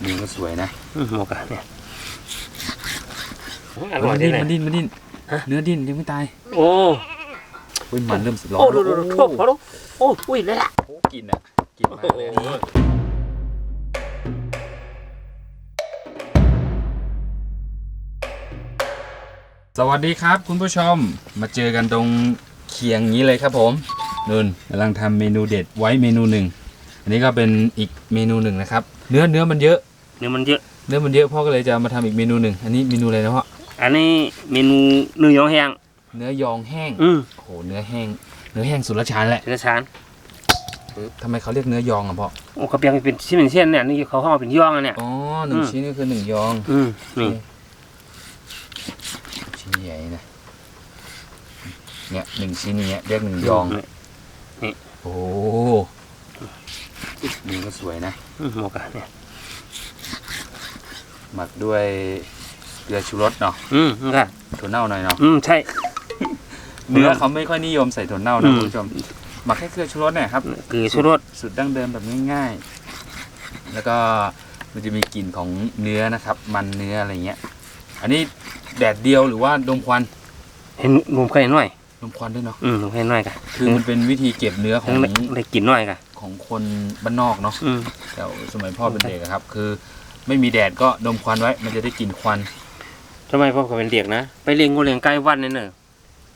เนื้อก็สวยนะอืมหมกอะเนี่ยอมัร่อยนดีดิ้นเลยมันดิ้นมันดิ้นฮะเนื้อดิ้นยังไม่ตาย โอ้เฮ้ยมันเริ่มร้อนโอ้ดูแล้วดูดูทั่วพอดูโอ้อุ้ยเลยล่ะโอ้กินอะกินมากเลยอันนี้สวัสดีครับคุณผู้ชมมาเจอกันตรงเคียงนี้เลยครับผมนุ่นกำลังทำเมนูเด็ดไว้เมนูหนึ่ง อันนี้ก็เป็นอีกเมนูหนึ่งนะครับ เนื้อเนื้อมันเยอะ เนื้อมันเยอะ เนื้อมันเยอะพ่อก็เลยจะมาทำอีกเมนูหนึ่งอันนี้เมนูอะไรนะพ่ออันนี้เมนูเนื้อยองแห้ง เนื้อยองแห้งอืมโอ้โหเนื้อแห้ง เนื้อแห้งสุรชานแหละเนื้อชานทำไมเขาเรียกเนื้อยองอะพ่อโอ้กระเปียงเป็นชิ้นเป็นเส้นเนี่ยนี่เขาเข้ามาเป็นย่องอะเนี่ยอ๋อหนึ่งอืมชิ้นก็คือหนึ่งยอง อืมนี่ชิ้นใหญ่นะเนี่ยหนึ่งชิ้นอย่างเงี้ยเรียกหนึ่งยองนี่โอ้เนื้อก็สวยนะอืมหมกอะเนี่ยหมักด้วยเกลือชูรสเนาะอืมนี่ค่ะถั่วเน่าหน่อยเนาะอืมใช่เนื้อเขาไม่ค่อยนิยมใส่ถั่วเน่านะอืมคุณผู้ชมหมักแค่เกลือชูรสเนี่ยครับคือชูรสสูตรดั้งเดิมแบบง่ายๆ แล้วก็มันจะมีกลิ่นของเนื้อนะครับ มันเนื้ออะไรเงี้ย อันนี้แดดเดียวหรือว่าดมควัน เห็นนมไข่หน่อยดมควันด้วยเนาะอืมนมไข่หน่อยกันคือมันเป็นวิธีเก็บเนื้อของได้ได้กินหน่อยกัน ของคนบ้านนอกเนาะอืม แต่สมัยพ่อเป็นเด็กอะครับ คือ ไม่มีแดดก็ดมควันไว้ มันจะได้กลิ่นควันทำไมพ่อก็เป็นเด็กนะไปเลี้ยงงูเลี้ยงไก่วันนี่เนอะ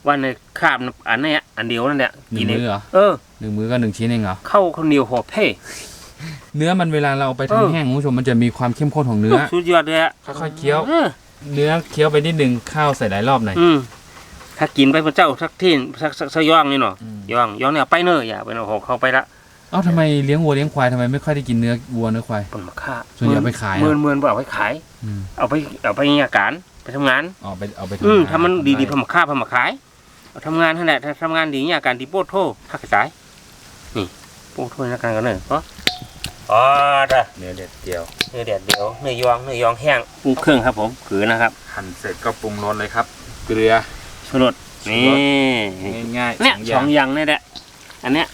วันในคาบน้ำอันเนี้ยอันเดียวนั่นแหละหนึ่งกิมื้อเหรอเออหนึ่งมื้อก็หนึ่งชิ้นเองเหรอเข้าข้าวเหนียวหอบเพ่ เนื้อมันเวลาเราเอาไปเออ ทำแห้งคุณผู้ชมมันจะมีความเข้มข้นของเนื้อ สุดยอดเลยอะค่อยๆเคี้ยว เออเนื้อเคี้ยวไปนิดนึงข้าวใส่หลายรอบหน่อย อืมถ้ากินไปพระเจ้าสักที่สักสักสักย่องนี่เนาะอืม ย่องย่องเนี่ยไปเนอะอย่าไปเนอะหกเข้าไปละ เอ้าทำไมเลี้ยงวัวเลี้ยงควายทำไมไม่ค่อยได้กินเนื้อวัวเนื้อควายปนมาฆ่าส่วนใหญ่เอาไปขายอะเมินเมินบ่เอาไปขาย อืมเอาไปเอาไปงานการไปทำงาน เอาไปเอาไปทำอืมงถ้ามันดีๆทำพามาฆ่าพามาขายเอาทำงานนั่นแหละถ้าทำงานดีงานการดีโป้โทหักกระจายนี่โป้โทงานการกันเนอะก็อ๋อจ้ะเนื้อเด็ดเดียวเนื้อแดดเดียวเนื้อยองเนื้อยองแห้งปรุงเครื่องครับผมคือนะครับหั่นเสร็จก็ปรุงรสเลยครับ เกลือ ชูรสนี่ ง่ายๆเนี่ยสสอองงอย่างอย่างนี่แหละ อันเนี้ย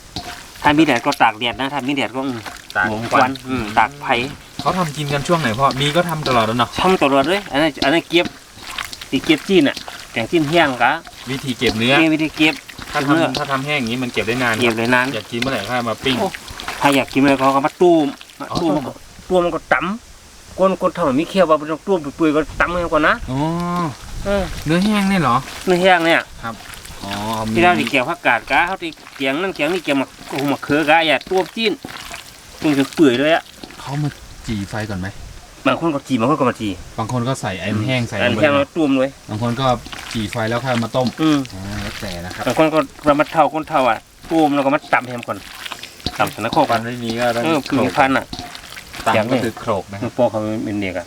ถ้ามีแดดก็ตากแดดนะ ถ้ามีแดดก็อืมตากหมงคควัวันนอืมตากไผ่เขาทำกินกันช่วงไหนพ่อ มีก็ทำตลอดแล้วเนาะ ช่ำตลอดเลยอันนั้นอันนั้นเก็บตีเก็บจีนอะแกงจีนแห้งกะวิธีเก็บเนื้อนี่วิธีเก็บ ถ้าเนื้อ ทำถ้าทำแห้งอย่างนี้มันเก็บได้นานเก็บเลยนาน อยากกินเมื่อไหร่ก็เอามาปิ้ง โอ้ ถ้าอยากกินเลยเขาก็มาตุ้มมาอ๋อ ตุ้มมันก็ตุ้มมันก็ตำก้นก้นทำมันมีเคี้ยวว่าเป็นตุ้มเปื่อยๆก็ตำมันก่อนนะอ๋อ เออเนื้อแห้งเนี่ยเหรอ เนื้อแห้งเนี่ย อ๋อที่เราที่เกี่ยวผักกาดกะเขาที่เกียงนั่นเกียงนี่เกียงมะโอ้มะเขือกะอย่าตุ้มจีนตุ้มจนเปื่อยเลยอะเขามาจี่ไฟก่อนไหมบางคนก็จีบางคนก็มาจีบางคนก็ใส่ไอ้แห้งใส่อันลงไปแห้งแล้วตุ้มเลยบางคนก็จี่ไฟแล้วค่อยเอามาต้มอืมอ๋อแล้วแต่นะครับบางคนก็เรามาเท่าคนเท่าอะตุ้มแล้วก็มาตำแฮมก่อนตำสนักโคกฟัอะนไม่มีก็ต้องเออคือพันอะตังอย่างนี้ก็คือโขลกนะครับมันโปเขาเป็นเด็กอะ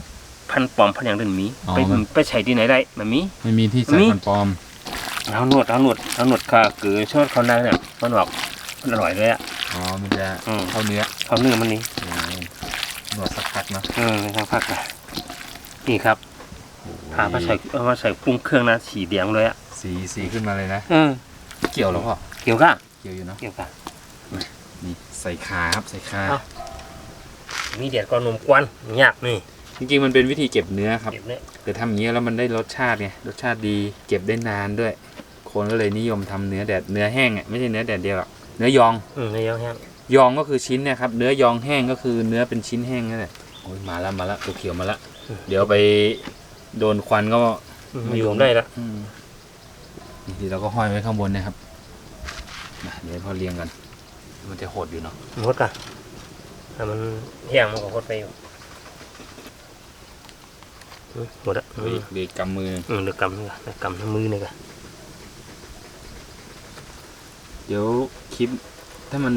พันปลอมพันอย่างเดินมีอ๋อไปมันไปใช้ที่ไหนได้มันมีไม่มีที่ใส่มีฟันปลอม เอาหนวดเอาหนวดเอาหนวดค่ะคือชอบเขาหน้าเนี่ยมันบอกมันอร่อยเลยอะ อ๋อ มันจะอืม เข้าเนื้อเขาเนื้อมันนี่อืมหนวดสักพักเนาะเออในทางภาคอะนี่ครับพามาใส่เอามาใส่ปรุงเครื่องนะสีแดงเลยอะสีสีขึ้นมาเลยนะ เออเกี่ยวแล้วพ่อเกี่ยวกับเกี่ยวอยู่เนาะ เกี่ยวกับนี่ใส่ขาครับใส่ขาเอ้ามีเดียดก็นมกวนยากนี่จริงๆ มันเป็นวิธีเก็บเนื้อครับ เก็บเนี่ย แต่ทำอย่างนี้ยแล้วมันได้รสชาติไง รสชาติดี เก็บได้นานด้วย คนก็เลยนิยมทำเนื้อแดดเนื้อแห้งอะไม่ใช่เนื้อแดดเดียวหรอกเนื้อยองอืมในยองแห้งยองก็คือชิ้นเนะครับเนื้อยองแห้งก็คือเนื้อเป็นชิ้นแห้งนั่นแหละโอ้ยมาแล้วมาแล้วตัวเขียวมาแล้วเดี๋ยวไปโดนควันก็อืมมาอยู่ได้ละอืมนี่ทีเราก็ห้อยไว้ข้างบนนะครับมาเดี๋ยวพอเรียงกัน มันจะโหดอยู่เนาะหมดกันถ้ามันแห้งมันก็หดไปอยู่อืมหมดละอืเฮ้ยมเด็กกำมืออืมเดือกกำนี่กันเดือกกำทั้งมือนี่กัน เดี๋ยวคลิปถ้ามัน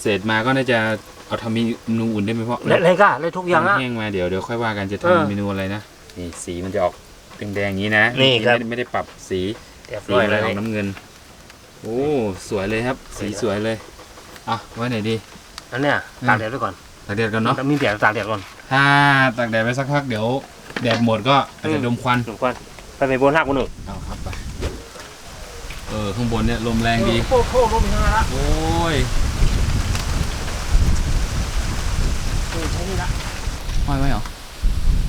เสร็จมาก็น่าจะเอาทำเมนูอื่นได้ไหมพ่อและอะไรก็อะไรทุกอย่างอะแห้งมาเดี๋ยวเดี๋ยวค่อยว่ากันจะเออทำเมนูอะไรนะนี่สีมันจะออกแดงๆอย่างนี้นะนี่ครับ ไม่ได้ไม่ได้ปรับสีเรียบสีร้อยมันแล้วออกนี่น้ำเงิน โอ้สวยเลยครับ สีสวยเลยอะไว้ไหนดีอันเนี้ยอืมตากแดดไว้ก่อนตากแดดกันเนาะมีแดดตากแดดก่อนถ้าตากแดดไปสักพักเดี๋ยวแดดหมดก็อาจจะอืมดมควันหนึ่งควันไปไปบนหักบนหนึ่งเอาครับไปเออข้างบนเนี่ยลมแรงดีโค้โค้ลมทั้งนั้นละโอ้ยเออใช้นี่ละห้อยไว้เหรอ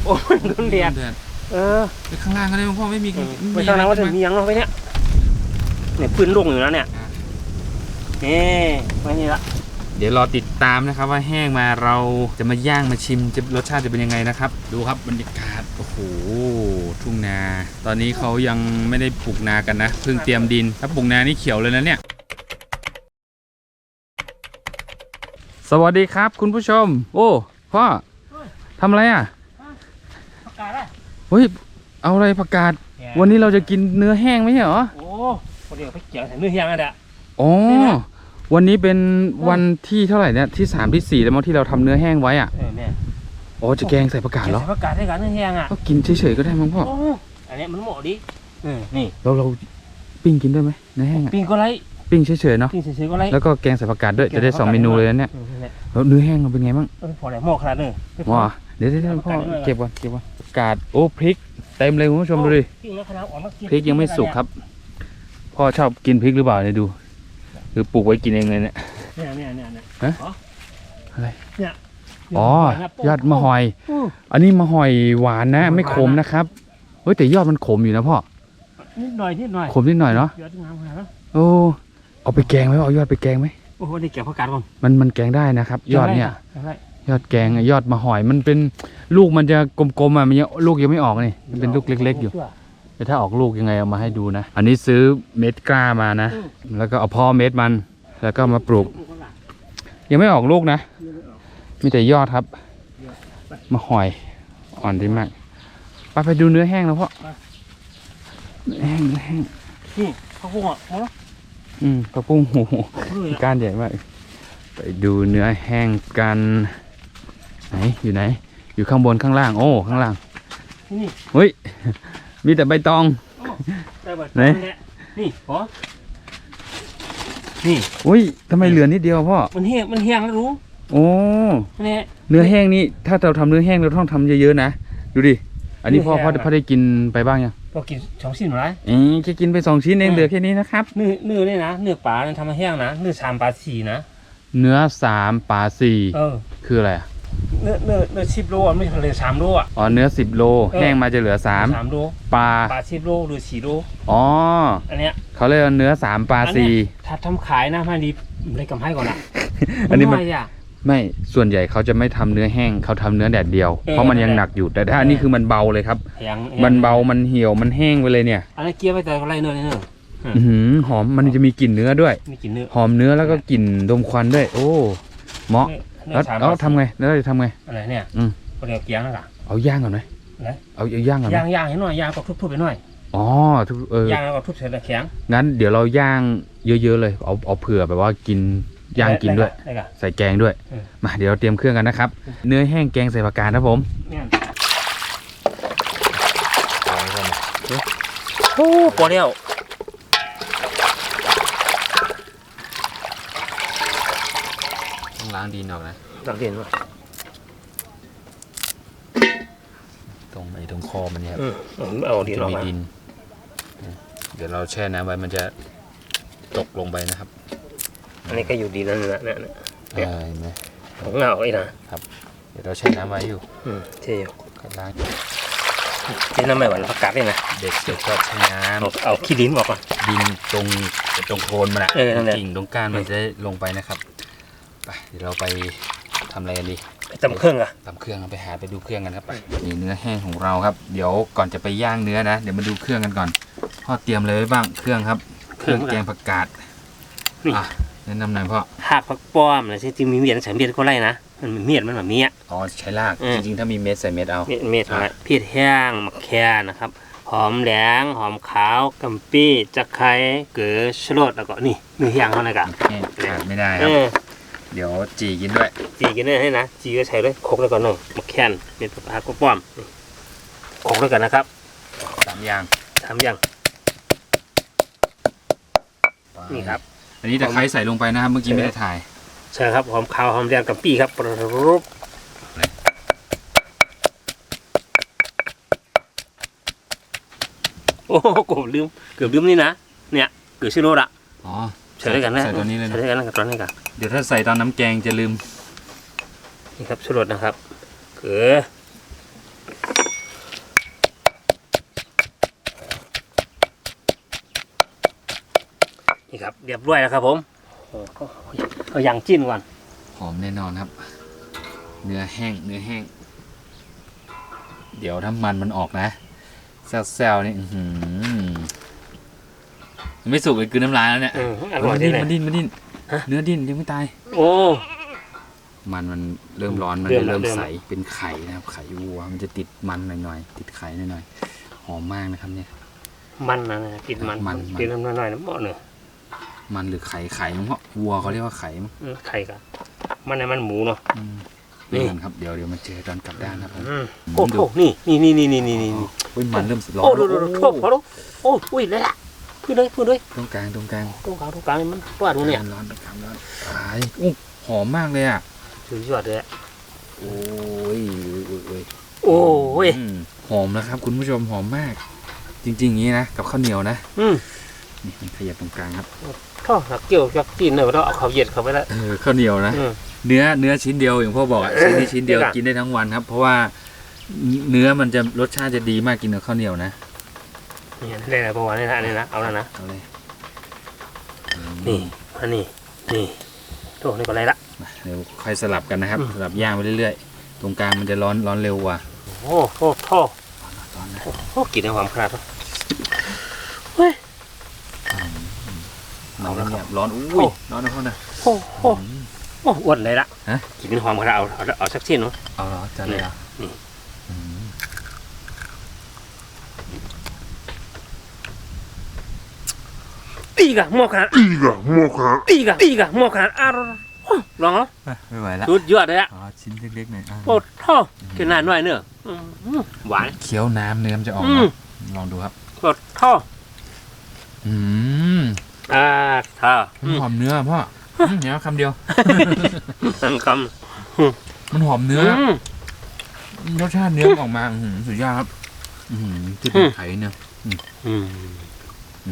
โอ้ยโดนแดดแดดเออไปข้างล่างก็ได้หลวงพ่อไม่มีไปทางนั้นว่าจะมียังเนาะไปเนี่ยเนี่ยปืนลงอยู่แล้วเนี่ยนี่ไว้นี่ละ เดี๋ยวรอติดตามนะครับว่าแห้งมาเราจะมาย่างมาชิมจะรสชาติจะเป็นยังไงนะครับ ดูครับบรรยากาศโอ้โหทุ่งนา ตอนนี้เขายังไม่ได้ปลูกนากันนะเพิ่งเตรียมดินถ้าปลูกนานี่เขียวเลยนะเนี่ย สวัสดีครับคุณผู้ชม โอ้พ่อทำอะไรอะประกาศได้เฮ้ยเอาอะไรผักกาดวันนี้เราจะกินเนื้อแห้งไหมใช่เหรอโอ้พอดีไปเกี่ยวใส่เนื้อเฮียงนั่นแหละอ๋อนี่นะ วันนี้เป็นวันที่เท่าไหร่เนี่ยที่สามที่สี่แล้วมั้งที่เราทำเนื้อแห้งไว้อะเออเนี่ยอ๋อจะแกงใส่ผักกาดเหรอ ใส่ประกาศได้กันเนื้อเฮียงอะก็กินเฉยๆก็ได้มั้งพ่อ โอ้อันเนี้ยมันเหมาะดิเออนี่เราเราปิ้งกินได้ไหมเนื้อแห้งอะปิ้งก็ไรปิ้งเฉยๆเนาะ ปิ้งเฉยๆก็ไรแล้วก็แกงใส่ผักกาดด้วยจะได้สองเมนูเลยนะเนี่ยออนั่นแหละแล้วเนื้อแห้งมันเป็นไงบ้างเออพอแล้วเหมาะขนาดนี้ว้าเดี๋ยวเดี๋ยวเดี๋ยวพ่อเก็บก่อนเก็บก่อนผักกาดโอ้พริกเต็มเลยคุณผู้ชมดูดิ ปิ้งแล้วขนาดอ่อนมากินพริกยังไม่สุกครับ พ่อชอบกินพริกหรือเปล่าเนี่ยดู หรือปลูกไว้กินเองเลยเนี่ย เนี่ยเนี่ยเนี่ยเนี่ยฮะอ๋ออะไร เนี่ยอ๋อ ยอดมะหอย อู้อันนี้มะหอยหวานนะ ไม่ขมนะครับ เฮ้ยแต่ยอดมันขมอยู่นะพ่อ นิดหน่อยนิดหน่อยขมนิดหน่อยเนาะ ยอดงามขนาดนั้นโอ้ เอาไปแกงไหมเอายอดไปแกงไหม โอ้โหนี่เกี่ยวผักกาดก่อนมันมันแกงได้นะครับ ยอดเนี่ยอาได้ยอดแกงอะยอดมะหอย มันเป็นลูกมันจะกลมๆอะ มันยังลูกยังไม่ออกนี่ มันเป็นลูกเล็กๆอยู่ แต่ถ้าออกลูกยังไงเอามาให้ดูนะ อันนี้ซื้อเม็ดกล้ามานะ แล้วก็เอาพ่อเม็ดมัน แล้วก็มาปลูก ยังไม่ออกลูกนะ มีแต่ยอดครับมะหอย อ่อนดีมาก ไปไปดูเนื้อแห้งแล้วพ่อเนื้อแห้งเนื้อแห้งนี่ข้าวโพดอะหมดแล้วอืมกระปุ้งหูเฮ้ยอะก้านใหญ่มาก ไปดูเนื้อแห้งกัน ไหน อยู่ไหน อยู่ข้างบนข้างล่าง โอ้ ข้างล่าง นี่ เฮ้ย มีแต่ใบตอง ได้แบบไหน แหละนี่พอนี่อุ้ยทำไมเหลือนิดเดียวพ่อ มันเฮี้ยงมันเฮี้ยงแล้วรู้โอ้ นี่ เนื้อแห้งนี่ถ้าเราทำเนื้อแห้งเราต้องทำเยอะๆนะ ดูดิ อันนี้พ่อเนื้อแห้พ่องพ่อได้กินไปบ้างยังเรากินสองชิ้นหมดแล้ว เอ๊ะแค่กินไปสองชิ้นเองเหลือแค่นี้นะครับ เนื้อเนื้อเนี่ยนะเนื้อปลาเนี่ยทำมาแห้งนะเนื้อชามปลาสีนะเนื้อสามปลาสี่เออ คืออะไรอะ เนื้อเนื้อเนื้อชิบโลอะไม่ใช่เลยสามโลอะ อ๋อเนื้อสิบโลเออแห้งมาจะเหลือสามสามโลปลาปลาชิบโลหรือสี่โลอ๋ออันเนี้ยเขาเรียกว่าเนื้อสามปลาอันเนี้ยสี่ถ้าทำขายนะมันดีได้กำไรก่อนอะอันนี้มันไอะไม่ส่วนใหญ่เขาจะไม่ทำเนื้อแห้งเขาทำเนื้อแดดเดียวเออเพราะมันยังนั่นแหละหนักอยู่แต่ถ้าอันนี้คือมันเบาเลยครับแห้งมันเบามันเหี่ยวมันแห้งไปเลยเนี่ยอันนี้เกี๊ยวไปแต่อะไรเนื้อเนื้ออืมอื้อหือหอมมันจะมีกลิ่นเนื้อด้วยมีกลินเนื้อหอมเนื้อแล้วก็กลิ่นดมควันด้วย โอ้เหมาะเนื้ แล้วอชามแล้วทำไงแล้วเราจะทำไงอะไรเนี่ยอืมก็เรียกเกี๊ยวนะกะเอาย่างก่อนไหมไหนเอาเอาย่างก่อนไหมย่างย่างให้หน่อยย่างก็ทุบๆไปหน่อยอ๋อทุกเออย่างแล้วก็ทุบใส่ตะแข็งงั้นเดี๋ยวเราย่างเยอะๆเลยเอาเอาเผื่อแบบว่ากินย่างกินด้วยได้กะใส่แกงด้วยเออมาเดี๋ยวเราเตรียมเครื่องกันนะครับ เนื้อแห้งแกงใส่ผักกาดนะผมเนี่ยโอ้พอแล้ว ต้องล้างดินออกนะสังเกตว่าตรงไอ้ตรงคอมันเนี่ยครับอืมเอาดีจะออกมีมาดิน เดี๋ยวเราแช่น้ำไว้มันจะตกลงไปนะครับอันนี้ก็อยู่ดีนั่นนะเนี่ยเออเห็นไหมของเงาไอ้นะเดี๋ยวเราแช่น้ำไว้อยู่อืมเที่ยวก็ล้างเที่น้ำไม่หวานประกาศเลยนะเด็กเด็กชอบแช่น้เอาเอาขี้ดินออกก่อนำดินตรงตรงโคนมันอะเออนั่นแหละ กิ่งตรงก้านมันจะได้ลงไปนะครับ ไปเดี๋ยวเราไปทำอะไรกันดีไปจำเครื่องอะตำเครื่องกันไปหาไปดูเครื่องกันครับไปนี่เนื้อแห้งของเราครับ เดี๋ยวก่อนจะไปย่างเนื้อนะ เดี๋ยวมาดูเครื่องกันก่อนพ่อเตรียมอะไรไว้บ้างเครื่องครับ เครื่องแกงผักกาดอะแนะนำหน่อยพ่อหากผักป้อมนะที่จริงมีเมียนใส่เมียนก็ไล่นะมันมีเมียนมันแบบนี้อะ อ๋อใช้รากอืมจริงๆถ้ามีเม็ดใส่เม็ดเอา เมียนเมียนอะไรเพียดแห้งมะแค่นะครับหอมแดงหอมขาวกำปี้จะไคร้เกลือชะรดแล้วก็นี่เนื้อแห้งเขานะกะ แห้งขาดไม่ได้คเอรับอ เดี๋ยวจีกินด้วย จีกันได้ให้นะ จีก็ใช้เลยโคกแล้วก่อนเนาะมะแคนเม็ดผักกาดป้อมนี่โคกแล้วกันนะครับสามอย่างทำยังนี่ครับ อันนี้ตะไคร้ใส่ลงไปนะครับ เมื่อกี้ไม่ได้ถ่าย ใช่ครับ หอมขาวหอมแดงกับปี้ครับปรุบโอ้โหเกือบลืม เกือบลืมนี่นะ เนี่ย เกือบชิโร่ละอ๋อใส่ด้วยกันนะใส่ตัวนี้เลยใส่นะด้วยกันนะกับตอนนี้กัน เดี๋ยวถ้าใส่ตอนน้ำแกงจะลืม นี่ครับชิโร่นะครับ เกลือนี่ครับเรียบร้อยแล้วครับผมโอ้โหเอาอย่างจิ้นก่อน หอมแน่นอนครับ เนื้อแห้งเนื้อแห้ง เดี๋ยวถ้ามันมันออกนะแซวๆนี่อื้อหือมันไม่สุกเลยคือน้ำลายแล้วเนี่ยอืมอร่อยมันดีดิ้นเลย มันดิ้นมันดิ้นฮะ เนื้อดิ้นยังไม่ตาย โอ้ มันมันเริ่มร้อนมันเริ่จะมแล้วเริ่มเริ่มใสเป็นไข่นะครับ ไข่วัวมันจะติดมันหน่อยๆติดไข่หน่อยๆหอมมากนะครับเนี่ย มันนะนะกินมันมันกินน้ำหน่อยๆน้ำเหมาะเนอะมันหรือไข่ไข่มั้งเพราะวัวเขาเรียกว่าไข่มั้งอืมไข่กันมันในมันหมูเนาะ อืมนี่ นี่ครับเดี๋ยวเดี๋ยวมาเจอตอนกลับด้านครับผม อืมโอ้โหนี่นี่นี่นี่นี่นี่นี่อุ้ยมันเริ่มร้อนโอ้ดูดูดูโทษขอโทษโอ้อุ้ยเลยละ พูดเลยพูดเลยตรงกลางตรงกลางตรงกลางตรงกลางนี่มันตัวดูเนี่ยร้อนตรงกลางร้อนตายอู้หอมมากเลยอะสุดยอดเลยอะโอ้ยโอ้ยโอ้ยโอ้ยอืมหอมนะครับ คุณผู้ชมหอมมาก จริงๆอย่างนี้นะกับข้าวเหนียวนะอืมนี่มันขยับตรงกลางครับท่อสักเกี่ยวจักจีนเนอะเราเอาเขาวเย็ดเข้าไปแล้วเออข้าวเหนียวนะอืมเนื้อเนื้อชิ้นเดียวอย่างพ่อบอกอะเออชิ้นนี้ชิ้นเดียวเดี๋ยวก่อนกินได้ทั้งวันครับ เพราะว่าเนื้อมันจะรสชาติจะดีมากกินกับข้าวเหนียวนะ นี่ได้แล้วประมาณนี้นะอันนี้นะเอาแล้วนะเอาเลยนี่อันนี้นี่โถนี่ก็ไรละเดี๋ยวค่อยสลับกันนะครับ สลับย่างไปเรื่อยๆ ตรงกลางมันจะร้อนร้อนเร็วกว่าโอ้โหท่อร้อนนะโอ้กินในความขนาดเฮ้ยมันจะเนี่ยร้อนอุ้ยร้อนนะพ่อนะโอ้โหโอ้อวนเลยละฮะกินในความขนาดเอาเอาเอาสักชิ้นเนาะเอาเหรอจะเลยอะนี่ ตีกะหมอขนาด Diga, moja. ตีกะตีกะหมอขนาดอะลองเหรอไม่ไหวแล้วสุดยอดเลยอะอ๋อชิ้นเล็กๆหน่อยอะโอ้ท่อกินนานหน่อยเนอะอืมหวานเคี้ยวน้ำเนื้อมันจะออกอืมามลองดูครับโอ้ท่ออืมอ่าท่อมันหอมเนื้อพ่ออืมเดี๋ยวคำเดียวสังคมันหอมำเนื้อมรสชาติเนื้อมันออกมาอื้อหือสุดยอดครับอือหือจุดอืมไข่เนื้ออืมอื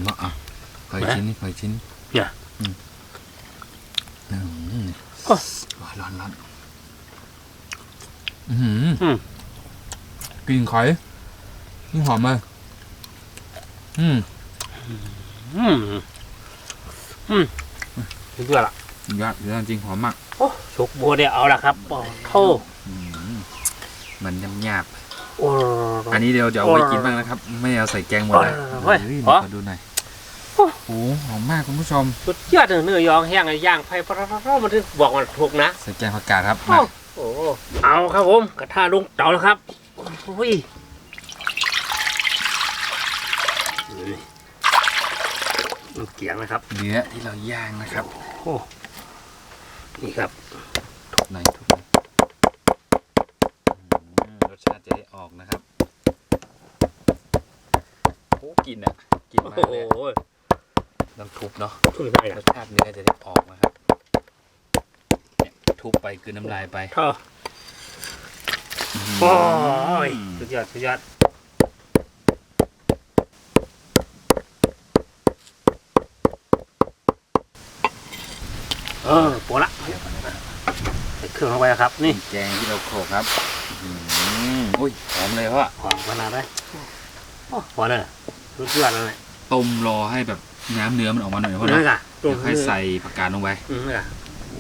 มอะข ออีกชิ้นนี่ขออีกชิ้นเนี่ยอืมอืมโอ้โอ้ยร้อนร้อนอือหืออืมกลิ่นไข่นี่หอมเลยอืมอืมอืมสุดยอดละสุดยอดสุดยอดจริงหอมมากโอ้สุกบัวเดียวเอาละครับโอ้โท่อืมมันยำหยาบโอ้อันนี้เดี๋ยวจะเอาไว้กินบ้างนะครับ ไม่เอาใส่แกงหมดเลยเฮ้ยเฮ้ยขอขอดูหน่อย โอ้โหหอมมากคุณผู้ชม สุดยอดเลยเนื้อยองแห้งไอ้ย่างไฟพระมันถึงบอกมันถูกนะใส่แกงผักกาดครับโอ้มาโอ้เอาครับผมกระทะลงเตาแล้วครับโอ้ยนี่เกียงนะครับเนื้อที่เราย่างนะครับโอ้นี่ครับทุบหน่อยทุบหน่อยรสชาติจะได้ออกนะครับโอ้กลินอะกลินมากเลย ต้องทุบเนาะช่วยได้รละสชาติเนื้อจะได้ออกนะครับเนี่ยทุบไปคือน้ำลายไปท่อโอ้ยสุดยอดสุดยอดเออปวดละใส่เครื่องเข้าไปแล้วครับนี่นี่แกงที่เราโขลกครับอื้อหืออุ้ยหอมเลยเพราะว่าหอมขนาดไหนโอ้พอเลยสุดยอดเลยต้มรอให้แบบ น้ำเนื้อมันออกมาหน่อยเพราะนี่เนาะค่ะเดี๋ยวค่อยใส่ผักกาดลงไปอืมนี่ค่ะ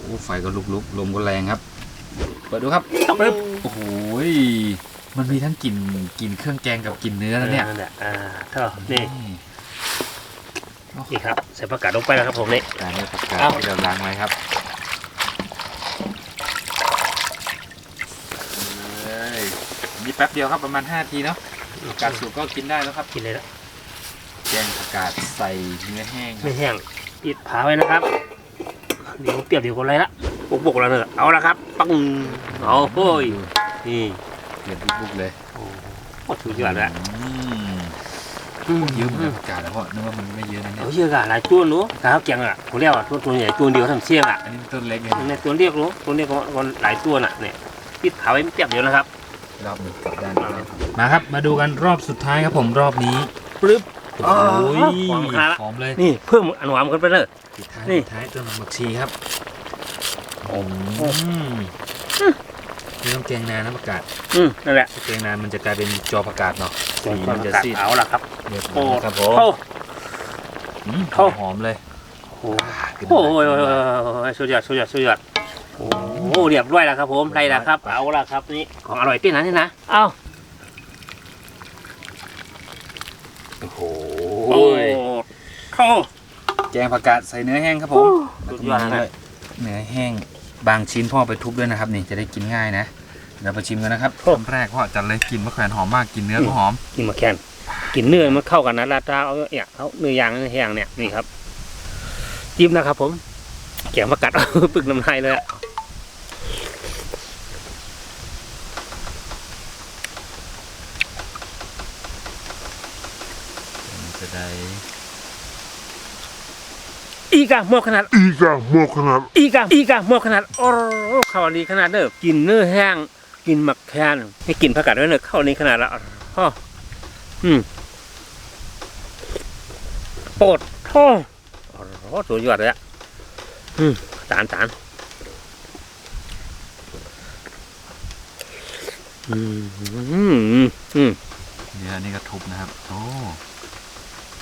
โอ้ไฟก็ลุกๆลมก็แรงครับ เปิดดูครับปึ๊บโอ้โหยมันมีทั้งกลิ่นกลิ่นเครื่องแกงกับกลิ่นเนื้อแล้วเนี่ย นั่นแหละอ่าเท่านี่นี่ครับใส่ผักกาดลงไปแล้วครับผมนี่ การนี้ผักกาดเอ้า ที่เราล้างไว้ครับเอ้ยนี่แป๊บเดียวครับประมาณ5ทีเนาะผักกาดสุกก็กินได้แล้วครับ กินเลยละแกงผักกาดใส่เนื้อแห้งคไม่รับแห้งปิดผาไว้นะครับ เดี๋ยวเปรียบเดี๋ยวคนไรละปุกปุกแล้วเนอะเอาละครับ ปังเอาโอ้ยนี่เดือดบุกๆเลยโอ้โหสุดยอดแล้วอืมเยอะเหมือนกันผักกาดแล้วเพราะนึกว่ามันไม่เยอะนะเนี่ยเอาเยอะกะหลายตัวหนูกะเขาแกงอะผมเรียกว่าตัวตัวใหญ่ตัวเดียวทำเสี่ยงอะอันนี้ต้นเล็กเลยในตัวเรียกหนูตัวเรียกก็หลายตัวน่ะเนี่ยปิดผาไว้เปรียบเดียวนะครับ รอบหนึ่งกลับด้านมาครับ มาดูกันรอบสุดท้ายครับผมรอบนี้ปึ๊บ โอ้ยหอมขนาดละ หอมเลยนี่เพิ่มอันหวานขึ้นไปเลย ปิดท้ายนี่ ปิดท้ายต้นหมักชีครับโอ้อืมนี่ต้องแกงนานนะประกาศอืมนั่นแหละถ้าแกงนานมันจะกลายเป็นจอประกาศเนาะส่วนสีความัมนจะกัดซีดเอาละครับเรียบร้โอ้อยครับผม โอ้ อืมเข้า หอมเลยโหโอ้ยสุดยอดสุดยอดสุดยอดโอ้โหเรียบร้อยแล้วครับผมได้แล้วครับ เอาละครับนี่ของอร่อยที่นั้นนี่นะ เอา โอ้โหโอ้ยเข้า แกงผักกาดใส่เนื้อแห้งครับผมสุดยอดแล้วก็มีนะด้วยเนื้อแห้งบางชิ้นพ่อไปทุบด้วยนะครับ นี่จะได้กินง่ายนะเดี๋ยวไปชิมกันนะครับคำแรกพ่อจัดเลยกินมะแขวนหอมมากกินเนื้อก็หอมกินมาแคนกินเนื้อมันเข้ากันนะลาดาเอาเนี่ยเอาเนื้อย่างเนื้อแห้งเนี่ยนี่ครับจิ้มนะครับ ผมแกงประกัดปึกน้ำลายเลยอะ มันจะได้ อีกอะหมดขนาด Iga moknat อีกอะอีกอะหมดขนาดโอ้เข้าอันนี้ขนาดเด้อกินเนื้อแห้งกินหมักแคนให้กินผักกาดด้วยเนอะเข้าอันนี้ขนาดละอ้ออืมโปรดท่อโอ้โหสุดยอดเลยอะอืมตานตานอืมอืมอืมเนื้อนี่ก็ทุบนะครับ โอ้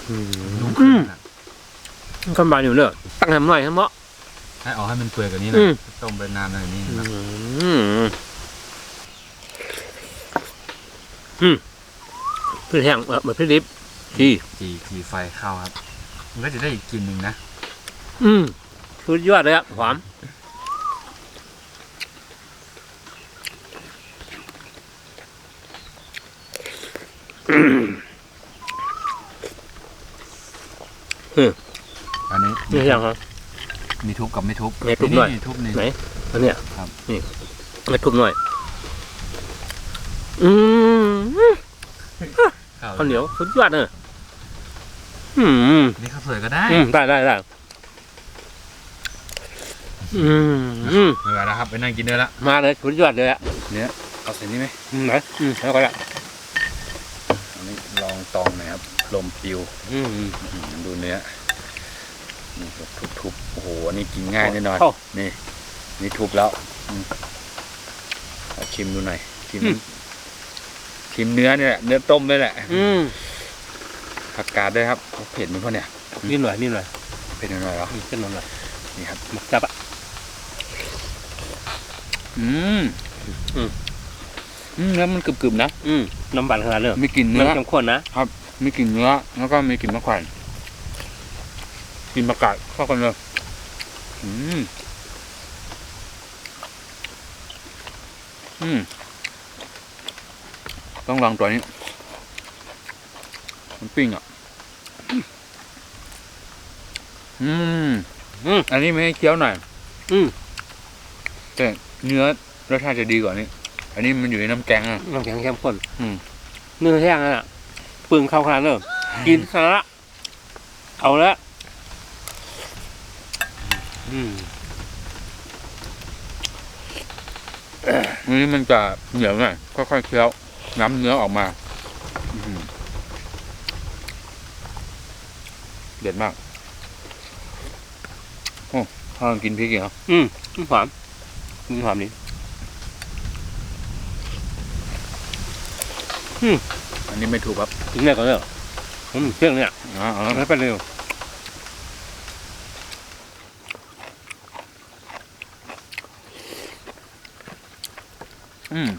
อืมนุ่มอืขึ้นมครับ กันบานอยู่เนอะตั้งน้ำหน่อยทั้งหมด ให้เอาให้มันเปื่อยกว่านี้อืนะมต้มไปนานหน่อยนี่นะอืมอืมพี่แห้งเออเหมือนพี่ลิฟดีจีจีไฟเข้าครับ มันก็จะได้อีกกลินหนึ่งนะอืมสุดยอดเลยอะหอมอืม อั นนี้นี่ยังครับ มีทุบกับไม่ทุบไม่ทุบหน่อยทุบนี่ ไหนอันเนี้ยครับ นี่มาทุบหน่อย อืมข้าวเหนียวสุดยอดเลยอืมนี่ข้าวสวยก็ได้อืมได้ได้ได้อืมอืมเหลือแล้วครับไปนั่งกินเนื้อละมาเลยสุดยอดเลยอะเนื้อเอาใส่นี่ไหมอืมไหนอืมแล้วก็ละอันนี้ลองตองหน่อยครับลมปิวอืมอื้อหือดูเนื้อ นี่ทุบทุบๆโอ้โหอันนี้กินง่ายแน่นอน เข้า นี่ นี่ทุบแล้วอืมเอาชิมดูหน่อยชิมอืม ชิมเนื้อเนี่ยแหละเนื้อต้มด้วยแหละอืมผักกาดด้วยครับเผ็ดไหมพ่อเนี่ย นี่หน่อยนี่หน่อยเผ็ดหน่อยๆเหรออืมขึ้นมาหน่อยนี่ครับมาจับอะอืมอืม อืมแล้วมันกรึบๆนะ อืมน้ำบันขนาดเลยมีกลิ่นเนื้อ น้ำเข้มข้นนะ มีกลิ่นเนื้อ แล้วก็มีกลิ่นมะขวัญ กลิ่นประกาศเข้ากันเลย อืม อืม ต้องลองตัวนี้ มันปิ้งอะ อืม อืม อันนี้ไม่ให้เคี้ยวหน่อย อืม แต่เนื้อรสชาติจะดีกว่านี้ อันนี้มันอยู่ในน้ำแกงอะ น้ำแข็งเข้มข้นอืม เนื้อแห้งอะปึงเข้าขนาดเลยกินขนาดละเอาละ อืมอันนี้มันจะเหนียวหน่อยค่อยๆเคี้ยว น้ำเนื้อออกมาอื้อหือเด็ดมากโอ้ข้าวกินพริกอีกเหรออืมหอมอืมหอมดีอันนี้ไม่ถูกครับกินได้ก่อนเลยอืมเครื่องเนี่ยอ๋อเอาแล้วไม่เป็นเร็ว อืม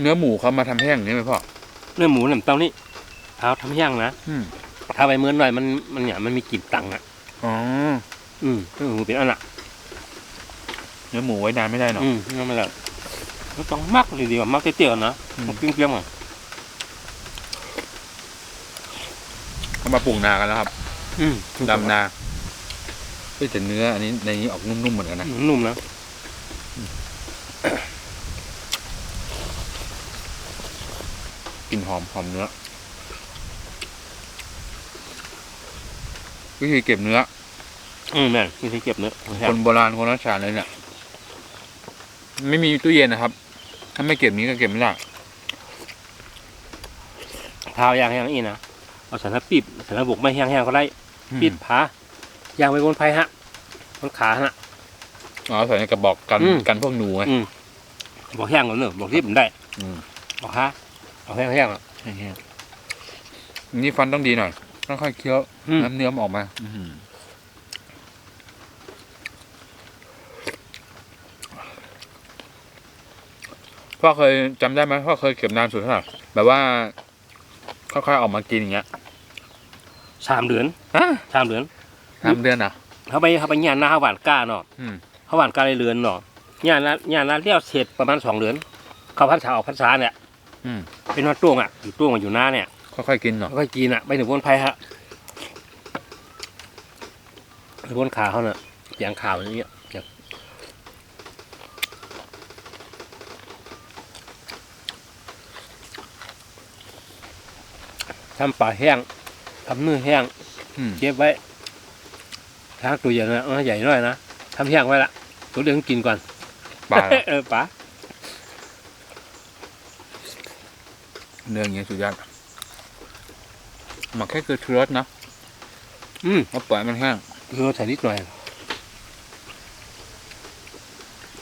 เนื้อหมูเขามาทำแห้งอย่างนี้ไหมพ่อ เนื้อหมูหนังเต้านี่เอาทำย่างนะอืม ถ้าไปเมื่อหน่อยมันมันเนี่ยมันมีกลิ่นตังอะ อ๋อ อืมเนื้อหมูเป็นอันละเนื้อหมูไว้นานไม่ได้หรอกอืมนั่นไม่ละก็ต้องมักเลยดีกว่ามักเตี้ยๆนะอืม มักเปรี้ยวๆอะเขามาปรุงนากันแล้วครับอืมดำนาเอ้ยแต่เนื้ออันนี้ในนี้ออกนุ่มๆเหมือนกันนะนุ่มนะ กลิ่น หอมหอมเนื้อ วิธีเก็บเนื้อ อืมแม่นนี่ที่เก็บเนื้อคนโบราณคนรัชาเลยเนี่ยไม่มีตู้เย็นนะครับ ถ้าไม่เก็บนี้ก็เก็บไม่ได้เท้ายางแห้งอีนะเอาสันทัดปีบสันทัดบกไม่แห้งๆก็ได้ปีดผายางไปบนไฟฮะบนขาฮะอ๋อใส่ในกระบอกกันอืมกันพวกหนูไงอืมบอกแห้งก่อนเนอะบอกรีบมันได้อืมบอกฮะ เอาแห้งแห้งๆอะแห้งๆนี่ฟันต้องดีหน่อย ต้องค่อยเคี้ยวอืม น้ำเนื้อมันออกมาพ่อเคยจำได้ไหมพ่อเคยเก็บนานสุดเท่าไหร่แบบว่าค่อยๆออกมากินอย่างเงี้ยสามเดือนฮะสามเดือนสามเดือนเหรอะ เขาไปเขาไปย่านหน้าเขาหวานก้าเนาะอืม เขาหวานก้าในเรือนเนาะย่านละย่านละเลี้ยวเสร็จประมาณสองเดือน เขาพันษาออกพันษาเนี่ย อืมเป็นวัดต้วงอะอยู่ต้วงอะอยู่หน้าเนี่ยค่อยๆกินเนาะแล้วก็กินอะไปถึงบนไผ่ฮะถึงบนขาเขาเนี่ยเสียงข่าวอย่างเงี้ยอย่างทำปลาแห้งทำเนื้อแห้งอืมเก็บไว้ถ้าตัวใหญ่นะเอาใหญ่หน่อยนะทำแห้งไว้ละตัวเลี้ยงกินก่อน ปลาเหรอ เออปลา เนื้ออย่างเงี้ยสุดยอดหมักแค่คือชูรสนะอืมแล้วปล่อยมันแห้งคือเราใส่นิดหน่อย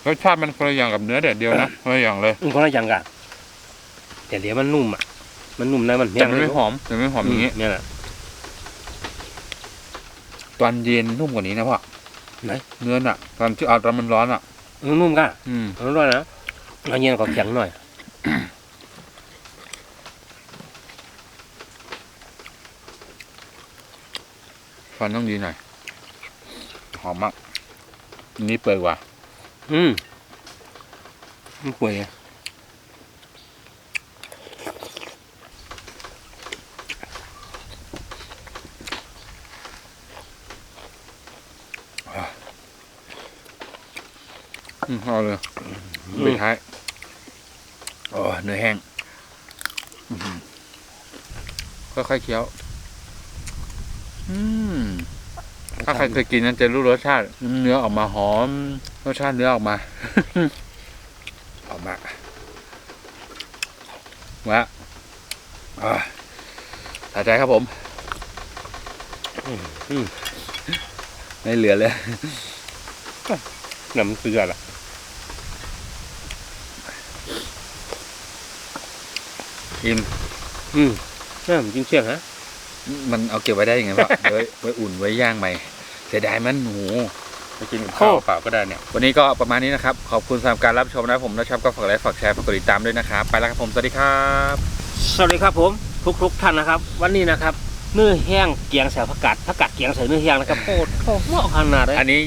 รสชาติมันคนละอย่างกับเนื้อแดดเดียวนะคนละอย่างเลยอืมคนละอย่างกันแต่เดี๋ยวมันนุ่มอะ มันนุ่มนะมันแต่มันไม่หอมแต่ไม่หอมอย่างงี้เนี่ยแหละตอนเย็นนุ่มกว่านี้นะพ่อไหนเนื้อน่ะตอนที่เอาตอนมันร้อนอะเออนุ่มกันอืมอร่อยนะเอาเย็นก็แข็งหน่อย ฟันต้องดีหน่อย หอมมากอันนี้เปิดกว่าอืมมันป่วยไงอืมเอาเลยไปท้ายโอ้เนื้อแห้งอื้อหือค่อยๆเคี้ยว อืมถ้าใครเคยกินนั้นจะรู้รสชาติ เนื้อออกมาหอม รสชาติเนื้อออกมาหอมมากวะอ่าสะใจครับผมอืมไม่เหลือเลยน้ำเกลือล่ะอินอืมน่ามันกินเชี่ยงฮะ มันเอาเก็บไว้ได้ยังไงวะไว้ไว้อุ่นไว้ย่างใหม่เสียดายมันหนูไปกินกับข้าวเปล่าก็ได้เนี่ย วันนี้ก็ประมาณนี้นะครับ ขอบคุณสำหรับการรับชมนะผมถ้าชอบก็ฝากไลค์ฝากแชร์ฝากกดติดตามด้วยนะครับ ไปแล้วครับผม สวัสดีครับ สวัสดีครับผมทุกทุกๆท่านนะครับ วันนี้นะครับเนื้อแห้งเกียงใส่ผักกาดผักกาดเกียงใส่เนื้อแห้งนะครับโอ้โหเหมาะขนาดเลยอันนี้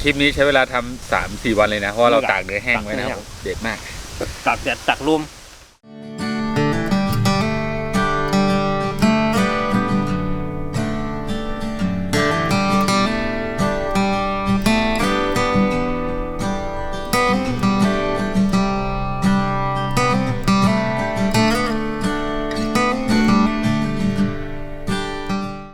คลิปนี้ใช้เวลาทำสามสี่วันเลยนะเพราะว่าเราตากเนื้อแห้งไว้นะคตากเนื้อแห้รับงเด็ดมากตักแดดตักลม